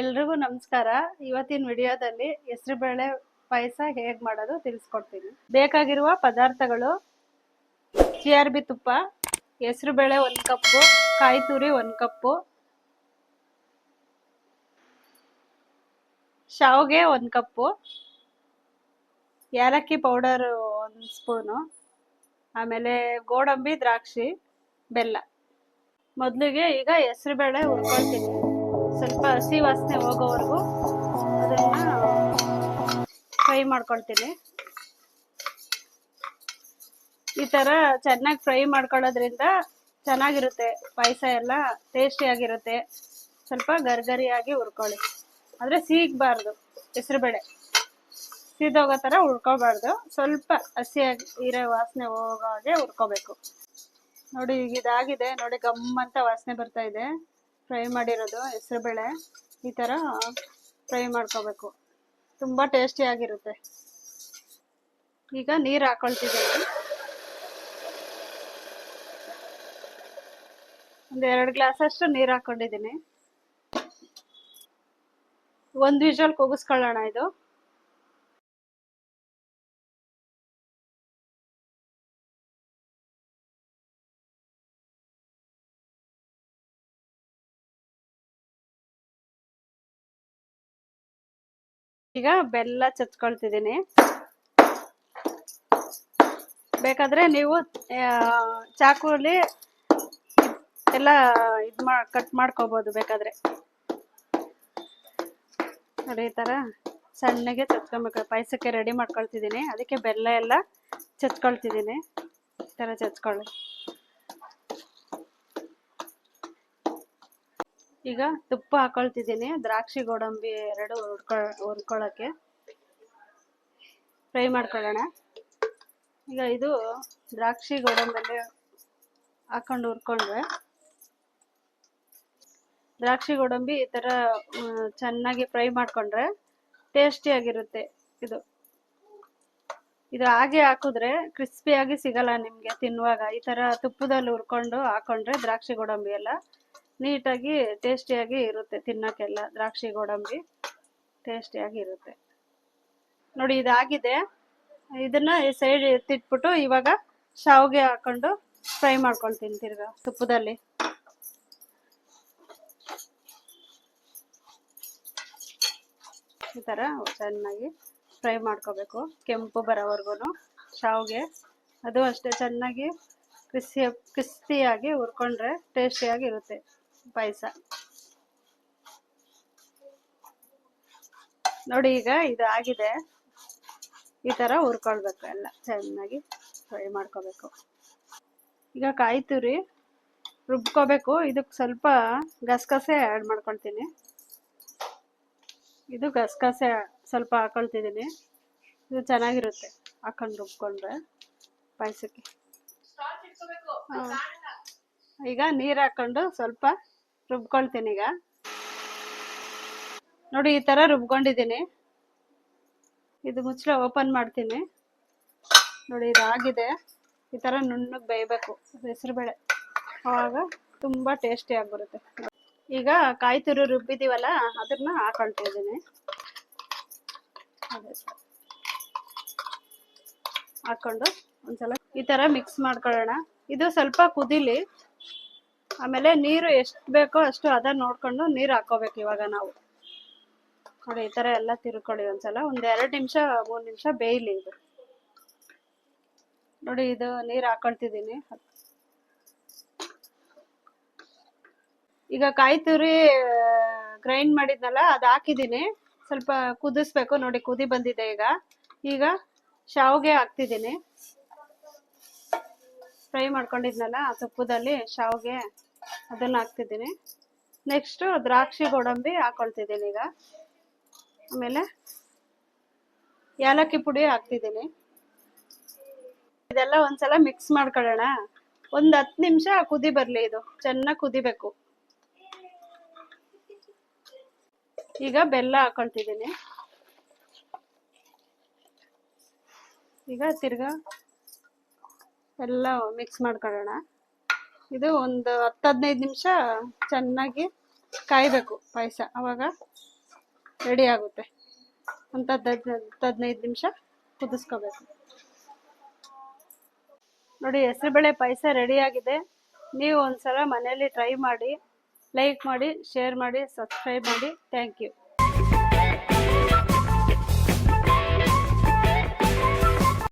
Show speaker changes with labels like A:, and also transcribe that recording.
A: ಎಲ್ರಿಗೂ ನಮಸ್ಕಾರ. ಇವತ್ತಿನ ವಿಡಿಯೋದಲ್ಲಿ ಹೆಸರುಬೇಳೆ ಪಾಯಸ ಹೇಗೆ ಮಾಡೋದು ತಿಳಿಸ್ಕೊಡ್ತೀನಿ. ಬೇಕಾಗಿರುವ ಪದಾರ್ಥಗಳು ಜಿ ಆರ್ ಬಿ ತುಪ್ಪ ಹೆಸರುಬೇಳೆ ಒಂದು ಕಪ್ಪು, ಕಾಯಿ ತುರಿ ಒಂದು ಕಪ್ಪು, ಶಾವಿಗೆ ಒಂದು ಕಪ್ಪು, ಏಲಕ್ಕಿ ಪೌಡರ್ ಒಂದು ಸ್ಪೂನು, ಆಮೇಲೆ ಗೋಡಂಬಿ, ದ್ರಾಕ್ಷಿ, ಬೆಲ್ಲ. ಮೊದಲಿಗೆ ಈಗ ಹೆಸರುಬೇಳೆ ಹುರ್ಕೊಳ್ತೀನಿ. ಸ್ವಲ್ಪ ಹಸಿ ವಾಸನೆ ಹೋಗೋವರೆಗೂ ಅದನ್ನು ಫ್ರೈ ಮಾಡ್ಕೊಳ್ತೀನಿ. ಈ ಥರ ಚೆನ್ನಾಗಿ ಫ್ರೈ ಮಾಡ್ಕೊಳ್ಳೋದ್ರಿಂದ ಚೆನ್ನಾಗಿರುತ್ತೆ. ಪಾಯಸ ಎಲ್ಲ ಟೇಸ್ಟಿಯಾಗಿರುತ್ತೆ ಸ್ವಲ್ಪ ಗರ್ಗರಿಯಾಗಿ ಹುರ್ಕೊಳ್ಳಿ. ಅಂದರೆ ಸೀಗಬಾರ್ದು, ಹೆಸರುಬೇಳೆ. ಸೀದೋಗೋ ಥರ ಹುರ್ಕೋಬಾರ್ದು. ಸ್ವಲ್ಪ ಹಸಿಯಾಗಿ ಇರೋ ವಾಸನೆ ಹೋಗೋ ಹಾಗೆ ಹುರ್ಕೋಬೇಕು. ನೋಡಿ, ಈಗ ಇದಾಗಿದೆ. ನೋಡಿ, ಗಮ್ಮಂತ ವಾಸನೆ ಬರ್ತಾ ಇದೆ. ಫ್ರೈ ಮಾಡಿರೋದು ಹೆಸರುಬೇಳೆ. ಈ ಥರ ಫ್ರೈ ಮಾಡ್ಕೋಬೇಕು. ತುಂಬ ಟೇಸ್ಟಿಯಾಗಿರುತ್ತೆ ಈಗ ನೀರು ಹಾಕೊಳ್ತಿದ್ದೀನಿ. ಒಂದು ಎರಡು ಗ್ಲಾಸಷ್ಟು ನೀರು ಹಾಕೊಂಡಿದ್ದೀನಿ. ಒಂದು ವಿಷಲ್ ಕೂಗಿಸ್ಕೊಳ್ಳೋಣ ಇದು. ಈಗ ಬೆಲ್ಲ ಚಚ್ಕೊಳ್ತಿದ್ದೀನಿ ಬೇಕಾದ್ರೆ ನೀವು ಚಾಕುಲಿ ಎಲ್ಲ ಇದು ಮಾ, ಕಟ್ ಮಾಡ್ಕೋಬೋದು ಬೇಕಾದ್ರೆ. ಈ ಥರ ಸಣ್ಣಗೆ ಚಚ್ಕೊಬೇಕು ಪಾಯಸಕ್ಕೆ ರೆಡಿ ಮಾಡ್ಕೊಳ್ತಿದ್ದೀನಿ. ಅದಕ್ಕೆ ಬೆಲ್ಲ ಎಲ್ಲ ಚಚ್ಕೊಳ್ತಿದ್ದೀನಿ ಈ ಥರ ಚಚ್ಕೊಳ್ಳಿ ಈಗ ತುಪ್ಪ ಹಾಕೊಳ್ತಿದ್ದೀನಿ, ದ್ರಾಕ್ಷಿ ಗೋಡಂಬಿ ಎರಡು ಹುರ್ಕೊ ಹುರ್ಕೊಳ್ಳೋಕ್ಕೆ ಫ್ರೈ ಮಾಡ್ಕೊಳ್ಳೋಣ. ಈಗ ಇದು ದ್ರಾಕ್ಷಿ ಗೋಡಂಬಿಯಲ್ಲಿ ಹಾಕೊಂಡು ಹುರ್ಕೊಂಡ್ರೆ ದ್ರಾಕ್ಷಿ ಗೋಡಂಬಿ ಈ ಥರ ಚೆನ್ನಾಗಿ ಫ್ರೈ ಮಾಡ್ಕೊಂಡ್ರೆ ಟೇಸ್ಟಿಯಾಗಿರುತ್ತೆ ಇದು. ಇದು ಹಾಗೆ ಹಾಕಿದ್ರೆ ಕ್ರಿಸ್ಪಿಯಾಗಿ ಸಿಗಲ್ಲ ನಿಮಗೆ ತಿನ್ನುವಾಗ. ಈ ಥರ ತುಪ್ಪದಲ್ಲಿ ಹುರ್ಕೊಂಡು ಹಾಕೊಂಡ್ರೆ ದ್ರಾಕ್ಷಿ ಗೋಡಂಬಿ ಎಲ್ಲ ನೀಟಾಗಿ ಟೇಸ್ಟಿಯಾಗಿ ಇರುತ್ತೆ ತಿನ್ನೋಕ್ಕೆಲ್ಲ ದ್ರಾಕ್ಷಿ ಗೋಡಂಬಿ ಟೇಸ್ಟಿಯಾಗಿ ಇರುತ್ತೆ. ನೋಡಿ, ಇದಾಗಿದೆ. ಇದನ್ನ ಸೈಡ್ ಎತ್ತಿಟ್ಬಿಟ್ಟು ಇವಾಗ ಶಾವಿಗೆ ಹಾಕೊಂಡು ಫ್ರೈ ಮಾಡ್ಕೊಂಡು ತಿರ್ಗಾ ತುಪ್ಪದಲ್ಲಿ. ಈ ಥರ ಚೆನ್ನಾಗಿ ಫ್ರೈ ಮಾಡ್ಕೋಬೇಕು. ಕೆಂಪು ಬರೋವರೆಗೂ ಶಾವಿಗೆ. ಅದು ಅಷ್ಟೇ ಚೆನ್ನಾಗಿ ಕ್ರಿಸ್ಪಿ, ಕ್ರಿಸ್ಪಿಯಾಗಿ ಹುರ್ಕೊಂಡ್ರೆ ಟೇಸ್ಟಿಯಾಗಿ ಇರುತ್ತೆ. ಪಾಯಸ. ನೋಡಿ ಈಗ ಇದು ಆಗಿದೆ. ಈ ತರ ಹುರ್ಕೊಳ್ಬೇಕು ಎಲ್ಲ ಚೆನ್ನಾಗಿ ಫ್ರೈ ಮಾಡ್ಕೋಬೇಕು. ಈಗ ಕಾಯಿ ತುರಿ ರುಬ್ಕೋಬೇಕು. ಇದಕ್ಕೆ ಸ್ವಲ್ಪ ಗಸಗಸೆ ಆ್ಯಡ್ ಮಾಡ್ಕೊಳ್ತೀನಿ. ಇದು ಗಸಗಸೆ ಸ್ವಲ್ಪ ಹಾಕೊಳ್ತಿದ್ದೀನಿ. ಇದು ಚೆನ್ನಾಗಿರುತ್ತೆ ಹಾಕೊಂಡು ರುಬ್ಕೊಂಡ್ರೆ ಪಾಯಸಕ್ಕೆ. ಈಗ ನೀರು ಹಾಕೊಂಡು ಸ್ವಲ್ಪ ರುಬ್ಕೊಳ್ತೀನಿ ಈಗ. ನೋಡಿ, ಈ ಥರ ರುಬ್ಕೊಂಡಿದ್ದೀನಿ. ಇದು ಮುಚ್ಚಳ ಓಪನ್ ಮಾಡ್ತೀನಿ. ನೋಡಿ ಇದಾಗಿದೆ ಈ ಥರ ನುಣ್ಣಗೆ ಬೇಯಬೇಕು. ಹೆಸರುಬೇಳೆ ಆವಾಗ ತುಂಬ ಟೇಸ್ಟಿ ಬರುತ್ತೆ ಈಗ ಕಾಯಿ ತುರು ರುಬ್ಬಿದ್ದೀವಲ್ಲ ಅದನ್ನ ಹಾಕೊಳ್ತಾ ಇದ್ದೀನಿ. ಹಾಕೊಂಡು ಒಂದ್ಸಲ ಈ ಥರ ಮಿಕ್ಸ್ ಮಾಡ್ಕೊಳ್ಳೋಣ. ಇದು ಸ್ವಲ್ಪ ಕುದಿಲಿ. ಆಮೇಲೆ ನೀರು ಎಷ್ಟು ಬೇಕೋ ಅಷ್ಟು ಅದ ನೋಡ್ಕೊಂಡು ನೀರು ಹಾಕೋಬೇಕು ಇವಾಗ ನಾವು. ನೋಡಿ, ಈ ಥರ ಎಲ್ಲ ತಿರ್ಕೊಳ್ಳಿ ಒಂದ್ಸಲ. ಒಂದು ಎರಡು ನಿಮಿಷ, ಮೂರು ನಿಮಿಷ ಬೇಯಲಿ ಇದು. ನೋಡಿ, ಇದು ನೀರು ಹಾಕೊಳ್ತಿದ್ದೀನಿ. ಈಗ ಕಾಯಿ ತುರಿ ಗ್ರೈಂಡ್ ಮಾಡಿದ್ನಲ್ಲ, ಅದು ಹಾಕಿದ್ದೀನಿ. ಸ್ವಲ್ಪ ಕುದಿಸ್ಬೇಕು. ನೋಡಿ, ಕುದಿ ಬಂದಿದೆ ಈಗ. ಈಗ ಶಾವಿಗೆ ಹಾಕ್ತಿದ್ದೀನಿ. ಫ್ರೈ ಮಾಡ್ಕೊಂಡಿದ್ನಲ್ಲ ತುಪ್ಪದಲ್ಲಿ ಶಾವಿಗೆ ಅದನ್ನು ಹಾಕ್ತಿದ್ದೀನಿ. ನೆಕ್ಸ್ಟು ದ್ರಾಕ್ಷಿ ಗೋಡಂಬಿ ಹಾಕೊಳ್ತಿದ್ದೀನಿ ಈಗ. ಆಮೇಲೆ ಏಲಕ್ಕಿ ಪುಡಿ ಹಾಕ್ತಿದ್ದೀನಿ. ಇದೆಲ್ಲ ಒಂದ್ಸಲ ಮಿಕ್ಸ್ ಮಾಡ್ಕೊಳ್ಳೋಣ. ಒಂದು ಹತ್ತು ನಿಮಿಷ ಕುದಿ ಬರಲಿ ಇದು. ಚೆನ್ನಾಗಿ ಕುದಿಬೇಕು. ಈಗ ಬೆಲ್ಲ ಹಾಕೊಳ್ತಿದ್ದೀನಿ. ಈಗ ತಿರ್ಗ ಎಲ್ಲ ಮಿಕ್ಸ್ ಮಾಡ್ಕೊಳ್ಳೋಣ. ಇದು ಒಂದು ಹತ್ತು ಹದಿನೈದು ನಿಮಿಷ ಚೆನ್ನಾಗಿ ಕಾಯಬೇಕು ಪಾಯಸ. ಅವಾಗ ರೆಡಿ ಆಗುತ್ತೆ. ಅಂತ ಹತ್ತು ಹದಿನೈದು ನಿಮಿಷ ಕುದಿಸ್ಕೋಬೇಕು. ನೋಡಿ, ಹೆಸರುಬೇಳೆ ಪಾಯಸ ರೆಡಿ ಆಗಿದೆ. ನೀವು ಒಂದ್ಸಲ ಮನೆಯಲ್ಲಿ ಟ್ರೈ ಮಾಡಿ ಲೈಕ್ ಮಾಡಿ ಶೇರ್ ಮಾಡಿ ಸಬ್ಸ್ಕ್ರೈಬ್ ಮಾಡಿ. Thank you